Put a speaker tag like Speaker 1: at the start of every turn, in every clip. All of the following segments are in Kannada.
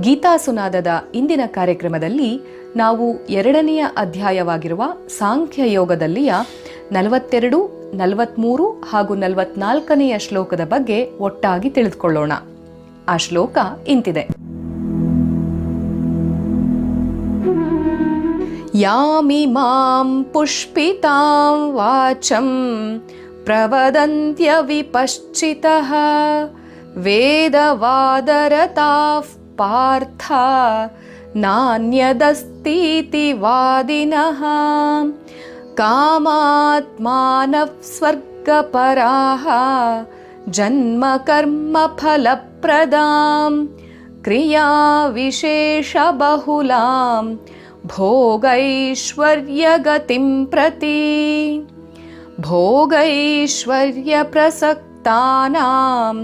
Speaker 1: ಗೀತಾ ಸುನಾದದ ಇಂದಿನ ಕಾರ್ಯಕ್ರಮದಲ್ಲಿ ನಾವು ಎರಡನೆಯ ಅಧ್ಯಾಯವಾಗಿರುವ ಸಾಂಖ್ಯ ಯೋಗದಲ್ಲಿಯ ನಲವತ್ತೆರಡು ನಲವತ್ತ್ಮೂರು ಹಾಗೂ ನಲವತ್ನಾಲ್ಕನೆಯ ಶ್ಲೋಕದ ಬಗ್ಗೆ ಒಟ್ಟಾಗಿ ತಿಳಿದುಕೊಳ್ಳೋಣ. ಆ ಶ್ಲೋಕ ಇಂತಿದೆ. ಯಾಮಿ ಮಾಂ ಪುಷ್ಪಿತಾಂ ವಾಚಂ ಪ್ರವದಂತ್ಯ ವಿಪಶ್ಚಿತಃ ವೇದವಾದರತಾಃ पार्था नान्यदस्तीति वादिनः कामात्मानः स्वर्गपराः जन्मकर्मफलप्रदां क्रियाविशेषबहुलां भोगैश्वर्यगतिं प्रति। भोगैश्वर्यप्रसक्तानां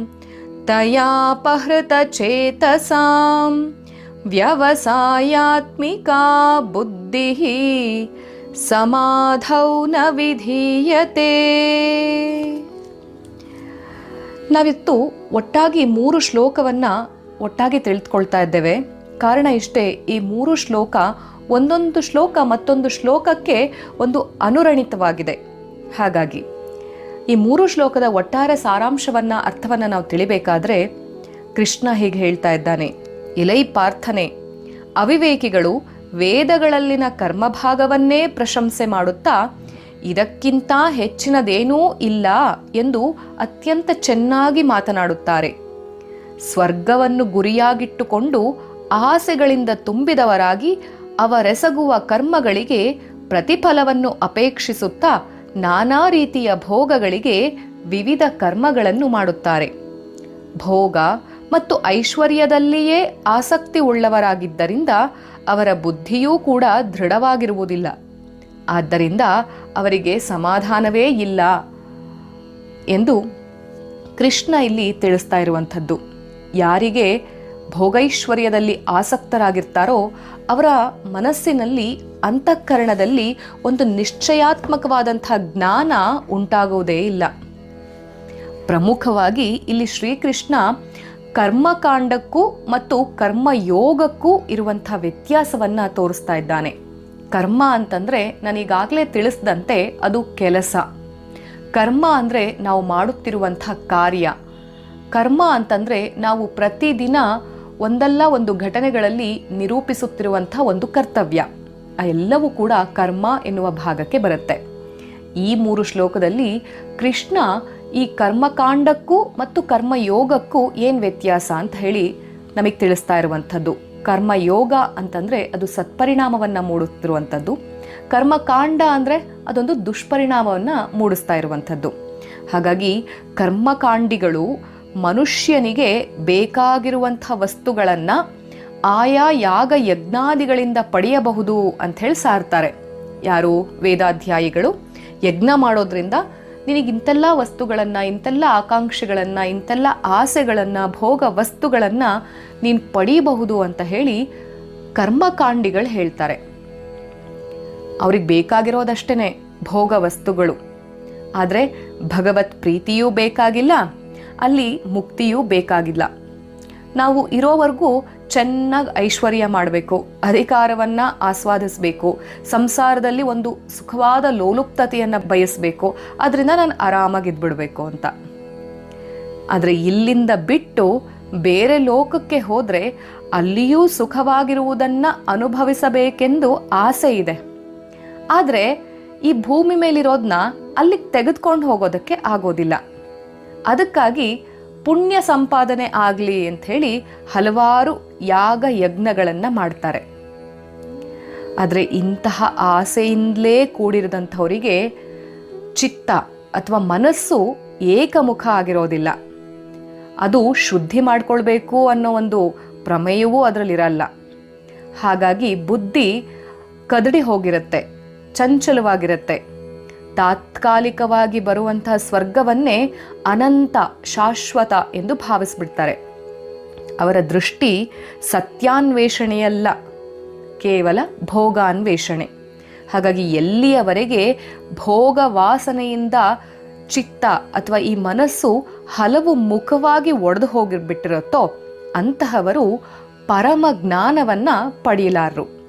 Speaker 1: तयापहृतचेतसां व्यवसायात्मिका बुद्धिः समाधौ न विधीयते ನಾವಿತ್ತು ಒಟ್ಟಾಗಿ ಮೂರು ಶ್ಲೋಕವನ್ನು ಒಟ್ಟಾಗಿ ತಿಳಿದುಕೊಳ್ತಾ ಇದ್ದೇವೆ ಕಾರಣ ಇಷ್ಟೇ ಈ ಮೂರು ಶ್ಲೋಕ ಒಂದೊಂದು ಶ್ಲೋಕ ಮತ್ತೊಂದು ಶ್ಲೋಕಕ್ಕೆ ಒಂದು ಅನುರಣಿತವಾಗಿದೆ ಹಾಗಾಗಿ ಈ ಮೂರು ಶ್ಲೋಕದ ಒಟ್ಟಾರೆ ಸಾರಾಂಶವನ್ನ, ಅರ್ಥವನ್ನ ನಾವು ತಿಳಿಬೇಕಾದ್ರೆ ಕೃಷ್ಣ ಹೀಗೆ ಹೇಳ್ತಾ ಇದ್ದಾನೆ, ಇಲೈ ಪಾರ್ಥನೆ, ಅವಿವೇಕಿಗಳು ವೇದಗಳಲ್ಲಿನ ಕರ್ಮಭಾಗವನ್ನೇ ಪ್ರಶಂಸೆ ಮಾಡುತ್ತಾ, ಇದಕ್ಕಿಂತ ಹೆಚ್ಚಿನದೇನೂ ಇಲ್ಲ ಎಂದು ಅತ್ಯಂತ ಚೆನ್ನಾಗಿ ಮಾತನಾಡುತ್ತಾರೆ. ಸ್ವರ್ಗವನ್ನು ಗುರಿಯಾಗಿಟ್ಟುಕೊಂಡು ಆಸೆಗಳಿಂದ ತುಂಬಿದವರಾಗಿ ಅವರೆಸಗುವ ಕರ್ಮಗಳಿಗೆ ಪ್ರತಿಫಲವನ್ನು ಅಪೇಕ್ಷಿಸುತ್ತಾ ನಾನಾ ರೀತಿಯ ಭೋಗಗಳಿಗೆ ವಿವಿಧ ಕರ್ಮಗಳನ್ನು ಮಾಡುತ್ತಾರೆ. ಭೋಗ ಮತ್ತು ಐಶ್ವರ್ಯದಲ್ಲಿಯೇ ಆಸಕ್ತಿ ಉಳ್ಳವರಾಗಿದ್ದರಿಂದ ಅವರ ಬುದ್ಧಿಯೂ ಕೂಡ ದೃಢವಾಗಿರುವುದಿಲ್ಲ. ಆದ್ದರಿಂದ ಅವರಿಗೆ ಸಮಾಧಾನವೇ ಇಲ್ಲ ಎಂದು ಕೃಷ್ಣ ಇಲ್ಲಿ ತಿಳಿಸ್ತಾ ಇರುವಂಥದ್ದು. ಯಾರಿಗೆ ಭೋಗೈಶ್ವರ್ಯದಲ್ಲಿ ಆಸಕ್ತರಾಗಿರ್ತಾರೋ, ಅವರ ಮನಸ್ಸಿನಲ್ಲಿ ಅಂತಃಕರಣದಲ್ಲಿ ಒಂದು ನಿಶ್ಚಯಾತ್ಮಕವಾದಂಥ ಜ್ಞಾನ ಉಂಟಾಗುವುದೇ ಇಲ್ಲ. ಪ್ರಮುಖವಾಗಿ ಇಲ್ಲಿ ಶ್ರೀಕೃಷ್ಣ ಕರ್ಮಕಾಂಡಕ್ಕೂ ಮತ್ತು ಕರ್ಮಯೋಗಕ್ಕೂ ಇರುವಂಥ ವ್ಯತ್ಯಾಸವನ್ನ ತೋರಿಸ್ತಾ ಇದ್ದಾನೆ. ಕರ್ಮ ಅಂತಂದ್ರೆ ನಾನೀಗಾಗಲೇ ತಿಳಿಸ್ದಂತೆ ಅದು ಕೆಲಸ. ಕರ್ಮ ಅಂದರೆ ನಾವು ಮಾಡುತ್ತಿರುವಂಥ ಕಾರ್ಯ. ಕರ್ಮ ಅಂತಂದರೆ ನಾವು ಪ್ರತಿದಿನ ಒಂದಲ್ಲ ಒಂದು ಘಟನೆಗಳಲ್ಲಿ ನಿರೂಪಿಸುತ್ತಿರುವಂಥ ಒಂದು ಕರ್ತವ್ಯ. ಆ ಎಲ್ಲವೂ ಕೂಡ ಕರ್ಮ ಎನ್ನುವ ಭಾಗಕ್ಕೆ ಬರುತ್ತೆ. ಈ ಮೂರು ಶ್ಲೋಕದಲ್ಲಿ ಕೃಷ್ಣ ಈ ಕರ್ಮಕಾಂಡಕ್ಕೂ ಮತ್ತು ಕರ್ಮಯೋಗಕ್ಕೂ ಏನು ವ್ಯತ್ಯಾಸ ಅಂತ ಹೇಳಿ ನಮಗೆ ತಿಳಿಸ್ತಾ ಇರುವಂಥದ್ದು. ಕರ್ಮಯೋಗ ಅಂತಂದರೆ ಅದು ಸತ್ಪರಿಣಾಮವನ್ನು ಮೂಡುತ್ತಿರುವಂಥದ್ದು. ಕರ್ಮಕಾಂಡ ಅಂದರೆ ಅದೊಂದು ದುಷ್ಪರಿಣಾಮವನ್ನು ಮೂಡಿಸ್ತಾ ಇರುವಂಥದ್ದು. ಹಾಗಾಗಿ ಕರ್ಮಕಾಂಡಿಗಳು ಮನುಷ್ಯನಿಗೆ ಬೇಕಾಗಿರುವಂಥ ವಸ್ತುಗಳನ್ನು ಆಯಾ ಯಾಗ ಯಜ್ಞಾದಿಗಳಿಂದ ಪಡೆಯಬಹುದು ಅಂತ ಹೇಳಿ ಸಾರ್ತಾರೆ. ಯಾರು? ವೇದಾಧ್ಯಾಯಿಗಳು. ಯಜ್ಞ ಮಾಡೋದ್ರಿಂದ ನಿನಗಿಂತೆಲ್ಲ ವಸ್ತುಗಳನ್ನು, ಇಂತೆಲ್ಲ ಆಕಾಂಕ್ಷೆಗಳನ್ನು, ಇಂತೆಲ್ಲ ಆಸೆಗಳನ್ನು, ಭೋಗ ವಸ್ತುಗಳನ್ನು ನೀನು ಪಡೀಬಹುದು ಅಂತ ಹೇಳಿ ಕರ್ಮಕಾಂಡಿಗಳು ಹೇಳ್ತಾರೆ. ಅವ್ರಿಗೆ ಬೇಕಾಗಿರೋದಷ್ಟೇ ಭೋಗ ವಸ್ತುಗಳು. ಆದರೆ ಭಗವತ್ ಪ್ರೀತಿಯೂ ಬೇಕಾಗಿಲ್ಲ ಅಲ್ಲಿ ಮುಕ್ತಿಯೂ ಬೇಕಾಗಿಲ್ಲ. ನಾವು ಇರೋವರೆಗೂ ಚೆನ್ನಾಗಿ ಐಶ್ವರ್ಯ ಮಾಡಬೇಕು, ಅಧಿಕಾರವನ್ನು ಆಸ್ವಾದಿಸಬೇಕು, ಸಂಸಾರದಲ್ಲಿ ಒಂದು ಸುಖವಾದ ಲೋಲುಪ್ತತೆಯನ್ನು ಬಯಸಬೇಕು, ಅದರಿಂದ ನಾನು ಆರಾಮಾಗಿದ್ಬಿಡ್ಬೇಕು ಅಂತ. ಆದರೆ ಇಲ್ಲಿಂದ ಬಿಟ್ಟು ಬೇರೆ ಲೋಕಕ್ಕೆ ಹೋದರೆ ಅಲ್ಲಿಯೂ ಸುಖವಾಗಿರುವುದನ್ನು ಅನುಭವಿಸಬೇಕೆಂದು ಆಸೆ ಇದೆ. ಆದರೆ ಈ ಭೂಮಿ ಮೇಲಿರೋದನ್ನ ಅಲ್ಲಿಗೆ ತೆಗೆದುಕೊಂಡು ಹೋಗೋದಕ್ಕೆ ಆಗೋದಿಲ್ಲ. ಅದಕ್ಕಾಗಿ ಪುಣ್ಯ ಸಂಪಾದನೆ ಆಗಲಿ ಅಂಥೇಳಿ ಹಲವಾರು ಯಾಗ ಯಜ್ಞಗಳನ್ನು ಮಾಡ್ತಾರೆ. ಆದರೆ ಇಂತಹ ಆಸೆಯಿಂದಲೇ ಕೂಡಿರದಂಥವರಿಗೆ ಚಿತ್ತ ಅಥವಾ ಮನಸ್ಸು ಏಕಮುಖ ಆಗಿರೋದಿಲ್ಲ. ಅದು ಶುದ್ಧಿ ಮಾಡಿಕೊಳ್ಬೇಕು ಅನ್ನೋ ಒಂದು ಪ್ರಮೇಯವೂ ಅದರಲ್ಲಿರಲ್ಲ. ಹಾಗಾಗಿ ಬುದ್ಧಿ ಕದಡಿ ಹೋಗಿರುತ್ತೆ, ಚಂಚಲವಾಗಿರುತ್ತೆ. ತಾತ್ಕಾಲಿಕವಾಗಿ ಬರುವಂತಹ ಸ್ವರ್ಗವನ್ನೇ ಅನಂತ, ಶಾಶ್ವತ ಎಂದು ಭಾವಿಸ್ಬಿಡ್ತಾರೆ. ಅವರ ದೃಷ್ಟಿ ಸತ್ಯಾನ್ವೇಷಣೆಯಲ್ಲ, ಕೇವಲ ಭೋಗಾನ್ವೇಷಣೆ. ಹಾಗಾಗಿ ಎಲ್ಲಿಯವರೆಗೆ ಭೋಗ ವಾಸನೆಯಿಂದ ಚಿತ್ತ ಅಥವಾ ಈ ಮನಸ್ಸು ಹಲವು ಮುಖವಾಗಿ ಒಡೆದು ಹೋಗಿಬಿಟ್ಟಿರುತ್ತೋ, ಅಂತಹವರು ಪರಮ ಜ್ಞಾನವನ್ನು ಪಡೆಯಲಾರರು.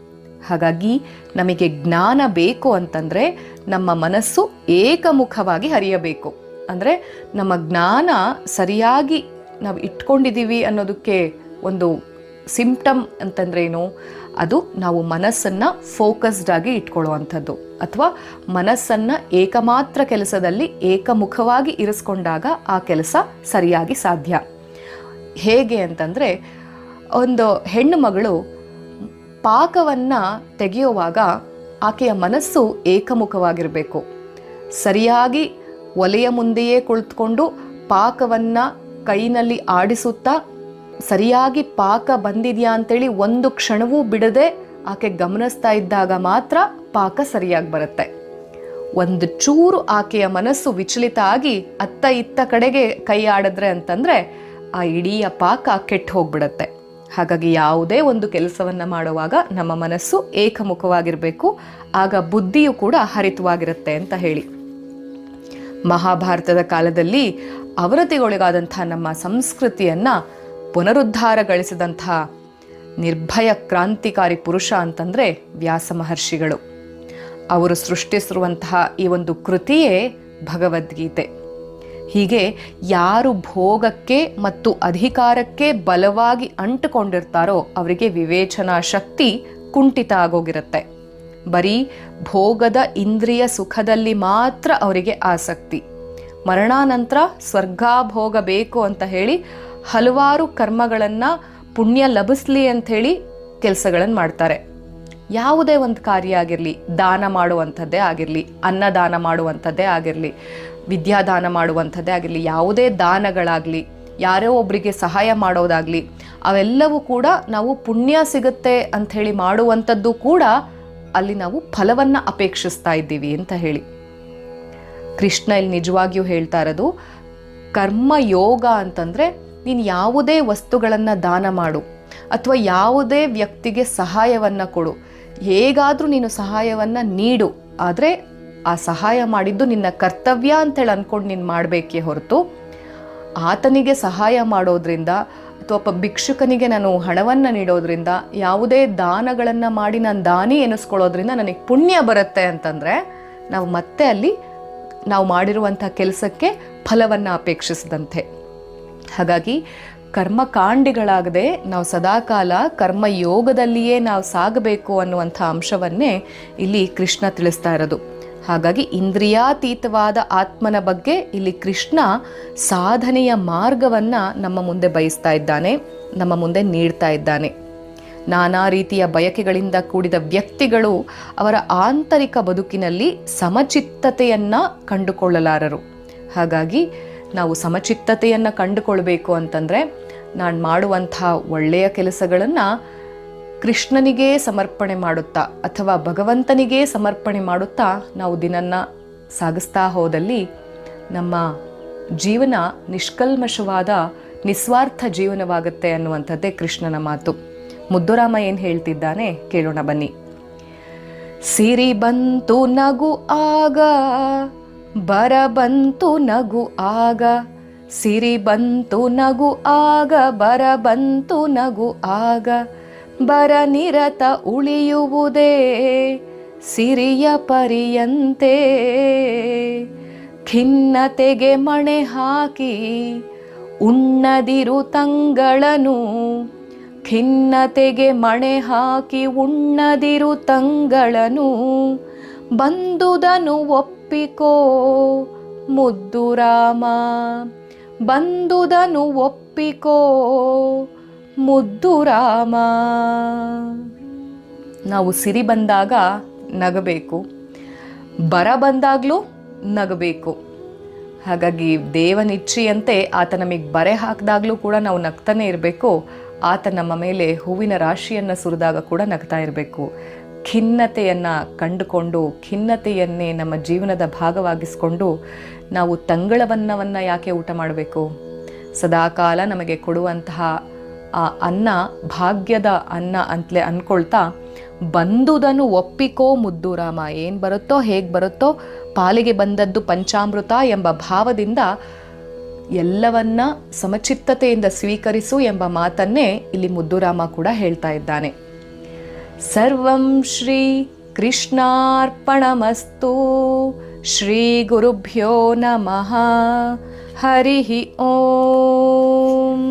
Speaker 1: ಹಾಗಾಗಿ ನಮಗೆ ಜ್ಞಾನ ಬೇಕು ಅಂತಂದರೆ ನಮ್ಮ ಮನಸ್ಸು ಏಕಮುಖವಾಗಿ ಹರಿಯಬೇಕು. ಅಂದರೆ ನಮ್ಮ ಜ್ಞಾನ ಸರಿಯಾಗಿ ನಾವು ಇಟ್ಕೊಂಡಿದ್ದೀವಿ ಅನ್ನೋದಕ್ಕೆ ಒಂದು ಸಿಂಪ್ಟಮ್ ಅಂತಂದ್ರೇನು? ಅದು ನಾವು ಮನಸ್ಸನ್ನು ಫೋಕಸ್ಡ್ ಆಗಿ ಇಟ್ಕೊಳ್ಳುವಂಥದ್ದು. ಅಥವಾ ಮನಸ್ಸನ್ನು ಏಕಮಾತ್ರ ಕೆಲಸದಲ್ಲಿ ಏಕಮುಖವಾಗಿ ಇರಿಸ್ಕೊಂಡಾಗ ಆ ಕೆಲಸ ಸರಿಯಾಗಿ ಸಾಧ್ಯ. ಹೇಗೆ ಅಂತಂದರೆ, ಒಂದು ಹೆಣ್ಣು ಮಗಳು ಪಾಕವನ್ನು ತೆಗೆಯುವಾಗ ಆಕೆಯ ಮನಸ್ಸು ಏಕಮುಖವಾಗಿರಬೇಕು. ಸರಿಯಾಗಿ ಒಲೆಯ ಮುಂದೆಯೇ ಕುಳಿತುಕೊಂಡು ಪಾಕವನ್ನು ಕೈನಲ್ಲಿ ಆಡಿಸುತ್ತಾ ಸರಿಯಾಗಿ ಪಾಕ ಬಂದಿದೆಯಾ ಅಂತೇಳಿ ಒಂದು ಕ್ಷಣವೂ ಬಿಡದೆ ಆಕೆ ಗಮನಿಸ್ತಾ ಇದ್ದಾಗ ಮಾತ್ರ ಪಾಕ ಸರಿಯಾಗಿ ಬರುತ್ತೆ. ಒಂದು ಚೂರು ಆಕೆಯ ಮನಸ್ಸು ವಿಚಲಿತ ಆಗಿ ಅತ್ತ ಇತ್ತ ಕಡೆಗೆ ಕೈ ಆಡಿದ್ರೆ ಅಂತಂದ್ರೆ ಆ ಇಡೀ ಪಾಕ ಕೆಟ್ಟು ಹೋಗ್ಬಿಡತ್ತೆ. ಹಾಗಾಗಿ ಯಾವುದೇ ಒಂದು ಕೆಲಸವನ್ನು ಮಾಡುವಾಗ ನಮ್ಮ ಮನಸ್ಸು ಏಕಮುಖವಾಗಿರಬೇಕು, ಆಗ ಬುದ್ಧಿಯು ಕೂಡ ಹರಿತವಾಗಿರುತ್ತೆ ಅಂತ ಹೇಳಿ. ಮಹಾಭಾರತದ ಕಾಲದಲ್ಲಿ ಅವರತಿಗೊಳಗಾದಂಥ ನಮ್ಮ ಸಂಸ್ಕೃತಿಯನ್ನು ಪುನರುದ್ಧಾರಗೊಳಿಸಿದಂಥ ನಿರ್ಭಯ ಕ್ರಾಂತಿಕಾರಿ ಪುರುಷ ಅಂತಂದರೆ ವ್ಯಾಸ ಮಹರ್ಷಿಗಳು. ಅವರು ಸೃಷ್ಟಿಸಿರುವಂತಹ ಈ ಒಂದು ಕೃತಿಯೇ ಭಗವದ್ಗೀತೆ. ಹೀಗೆ ಯಾರು ಭೋಗಕ್ಕೆ ಮತ್ತು ಅಧಿಕಾರಕ್ಕೆ ಬಲವಾಗಿ ಅಂಟುಕೊಂಡಿರ್ತಾರೋ ಅವರಿಗೆ ವಿವೇಚನಾ ಶಕ್ತಿ ಕುಂಠಿತ ಆಗೋಗಿರುತ್ತೆ. ಬರೀ ಭೋಗದ ಇಂದ್ರಿಯ ಸುಖದಲ್ಲಿ ಮಾತ್ರ ಅವರಿಗೆ ಆಸಕ್ತಿ. ಮರಣಾನಂತರ ಸ್ವರ್ಗಾಭೋಗ ಬೇಕು ಅಂತ ಹೇಳಿ ಹಲವಾರು ಕರ್ಮಗಳನ್ನು ಪುಣ್ಯ ಲಭಿಸ್ಲಿ ಅಂಥೇಳಿ ಕೆಲಸಗಳನ್ನು ಮಾಡ್ತಾರೆ. ಯಾವುದೇ ಒಂದು ಕಾರ್ಯ ಆಗಿರಲಿ, ದಾನ ಮಾಡುವಂಥದ್ದೇ ಆಗಿರಲಿ, ಅನ್ನದಾನ ಮಾಡುವಂಥದ್ದೇ ಆಗಿರಲಿ ವಿದ್ಯಾದಾನ ಮಾಡುವಂಥದ್ದೇ ಆಗಿರಲಿ, ಯಾವುದೇ ದಾನಗಳಾಗಲಿ, ಯಾರೋ ಒಬ್ಬರಿಗೆ ಸಹಾಯ ಮಾಡೋದಾಗಲಿ, ಅವೆಲ್ಲವೂ ಕೂಡ ನಾವು ಪುಣ್ಯ ಸಿಗುತ್ತೆ ಅಂಥೇಳಿ ಮಾಡುವಂಥದ್ದು ಕೂಡ ಅಲ್ಲಿ ನಾವು ಫಲವನ್ನು ಅಪೇಕ್ಷಿಸ್ತಾ ಇದ್ದೀವಿ ಅಂತ ಹೇಳಿ. ಕೃಷ್ಣ ಇಲ್ಲಿ ನಿಜವಾಗಿಯೂ ಹೇಳ್ತಾ ಇರೋದು, ಕರ್ಮ ಯೋಗ ಅಂತಂದರೆ ನೀನು ಯಾವುದೇ ವಸ್ತುಗಳನ್ನು ದಾನ ಮಾಡು, ಅಥವಾ ಯಾವುದೇ ವ್ಯಕ್ತಿಗೆ ಸಹಾಯವನ್ನು ಕೊಡು, ಹೇಗಾದರೂ ನೀನು ಸಹಾಯವನ್ನು ನೀಡು, ಆದರೆ ಆ ಸಹಾಯ ಮಾಡಿದ್ದು ನಿನ್ನ ಕರ್ತವ್ಯ ಅಂತೇಳಿ ಅಂದ್ಕೊಂಡು ನೀನು ಮಾಡಬೇಕೇ ಹೊರತು. ಆತನಿಗೆ ಸಹಾಯ ಮಾಡೋದ್ರಿಂದ ಅಥವಾ ಒಬ್ಬ ಭಿಕ್ಷುಕನಿಗೆ ನಾನು ಹಣವನ್ನು ನೀಡೋದ್ರಿಂದ ಯಾವುದೇ ದಾನಗಳನ್ನು ಮಾಡಿ ನಾನು ದಾನಿ ಎನಿಸ್ಕೊಳ್ಳೋದ್ರಿಂದ ನನಗೆ ಪುಣ್ಯ ಬರುತ್ತೆ ಅಂತಂದರೆ ನಾವು ಮತ್ತೆ ಅಲ್ಲಿ ನಾವು ಮಾಡಿರುವಂಥ ಕೆಲಸಕ್ಕೆ ಫಲವನ್ನು ಅಪೇಕ್ಷಿಸಿದಂತೆ. ಹಾಗಾಗಿ ಕರ್ಮಕಾಂಡಿಗಳಾಗದೆ ನಾವು ಸದಾಕಾಲ ಕರ್ಮಯೋಗದಲ್ಲಿಯೇ ನಾವು ಸಾಗಬೇಕು ಅನ್ನುವಂಥ ಅಂಶವನ್ನೇ ಇಲ್ಲಿ ಕೃಷ್ಣ ತಿಳಿಸ್ತಾ ಇರೋದು. ಹಾಗಾಗಿ ಇಂದ್ರಿಯಾತೀತವಾದ ಆತ್ಮನ ಬಗ್ಗೆ ಇಲ್ಲಿ ಕೃಷ್ಣ ಸಾಧನೆಯ ಮಾರ್ಗವನ್ನ ನಮ್ಮ ಮುಂದೆ ಬಯಸ್ತಾ ಇದ್ದಾನೆ, ನಮ್ಮ ಮುಂದೆ ನೀಡ್ತಾ ಇದ್ದಾನೆ. ನಾನಾ ರೀತಿಯ ಬಯಕೆಗಳಿಂದ ಕೂಡಿದ ವ್ಯಕ್ತಿಗಳು ಅವರ ಆಂತರಿಕ ಬದುಕಿನಲ್ಲಿ ಸಮಚಿತ್ತತೆಯನ್ನು ಕಂಡುಕೊಳ್ಳಲಾರರು. ಹಾಗಾಗಿ ನಾವು ಸಮಚಿತ್ತತೆಯನ್ನು ಕಂಡುಕೊಳ್ಬೇಕು ಅಂತಂದರೆ ನಾನು ಮಾಡುವಂಥ ಒಳ್ಳೆಯ ಕೆಲಸಗಳನ್ನು ಕೃಷ್ಣನಿಗೇ ಸಮರ್ಪಣೆ ಮಾಡುತ್ತಾ ಅಥವಾ ಭಗವಂತನಿಗೇ ಸಮರ್ಪಣೆ ಮಾಡುತ್ತಾ ನಾವು ದಿನನ್ನ ಸಾಗಿಸ್ತಾ ಹೋದಲ್ಲಿ ನಮ್ಮ ಜೀವನ ನಿಷ್ಕಲ್ಮಶವಾದ ನಿಸ್ವಾರ್ಥ ಜೀವನವಾಗುತ್ತೆ ಅನ್ನುವಂಥದ್ದೇ ಕೃಷ್ಣನ ಮಾತು. ಮುದ್ದುರಾಮ ಏನು ಹೇಳ್ತಿದ್ದಾನೆ ಕೇಳೋಣ ಬನ್ನಿ. ಸಿರಿ ಬಂತು ನಗು ಆಗ, ಬರ ಬಂತು ನಗು ಆಗ, ಸಿರಿ ಬಂತು ನಗು ಆಗ, ಬರ ಬಂತು ನಗು ಆಗ ಬರ ನಿರತ ಉಳಿಯುವುದೇ ಸಿರಿಯ ಪರಿಯಂತೆ. ಖಿನ್ನತೆಗೆ ಮಣೆ ಹಾಕಿ ಉಣ್ಣದಿರು ತಂಗಳನು. ಖಿನ್ನತೆಗೆ ಮಣೆ ಹಾಕಿ ಉಣ್ಣದಿರು ತಂಗಳನು. ಬಂದುದನು ಒಪ್ಪಿಕೋ ಮುದ್ದು ರಾಮ ಬಂದುದನು ಒಪ್ಪಿಕೋ ಮುದ್ದು ರಾಮ. ನಾವು ಸಿರಿ ಬಂದಾಗ ನಗಬೇಕು. ಬರ ಬಂದಾಗಲೂ ನಗಬೇಕು. ಹಾಗಾಗಿ ದೇವನಿಚ್ಛೆಯಂತೆ ಆತ ನಮಗೆ ಬರೆ ಹಾಕಿದಾಗಲೂ ಕೂಡ ನಾವು ನಗ್ತಾನೆ ಇರಬೇಕು. ಆತ ನಮ್ಮ ಮೇಲೆ ಹೂವಿನ ರಾಶಿಯನ್ನು ಸುರಿದಾಗ ಕೂಡ ನಗ್ತಾ ಇರಬೇಕು. ಖಿನ್ನತೆಯನ್ನು ಕಂಡುಕೊಂಡು, ಖಿನ್ನತೆಯನ್ನೇ ನಮ್ಮ ಜೀವನದ ಭಾಗವಾಗಿಸಿಕೊಂಡು ನಾವು ತಂಗಳವನ್ನವನ್ನು ಯಾಕೆ ಊಟ ಮಾಡಬೇಕು? ಸದಾಕಾಲ ನಮಗೆ ಕೊಡುವಂತಹ ಆ ಅನ್ನ, ಭಾಗ್ಯದ ಅನ್ನ ಅಂತಲೇ ಅಂದ್ಕೊಳ್ತಾ ಬಂದುದನ್ನು ಒಪ್ಪಿಕೋ ಮುದ್ದು ರಾಮ ಏನು ಬರುತ್ತೋ, ಹೇಗೆ ಬರುತ್ತೋ, ಪಾಲಿಗೆ ಬಂದದ್ದು ಪಂಚಾಮೃತ ಎಂಬ ಭಾವದಿಂದ ಎಲ್ಲವನ್ನ ಸಮಚಿತ್ತತೆಯಿಂದ ಸ್ವೀಕರಿಸು ಎಂಬ ಮಾತನ್ನೇ ಇಲ್ಲಿ ಮುದ್ದುರಾಮ ಕೂಡ ಹೇಳ್ತಾ ಇದ್ದಾನೆ. ಸರ್ವಂ ಶ್ರೀ ಕೃಷ್ಣಾರ್ಪಣಮಸ್ತು, ಶ್ರೀ ಗುರುಭ್ಯೋ ನಮಃ. ಹರಿ ಓಂ.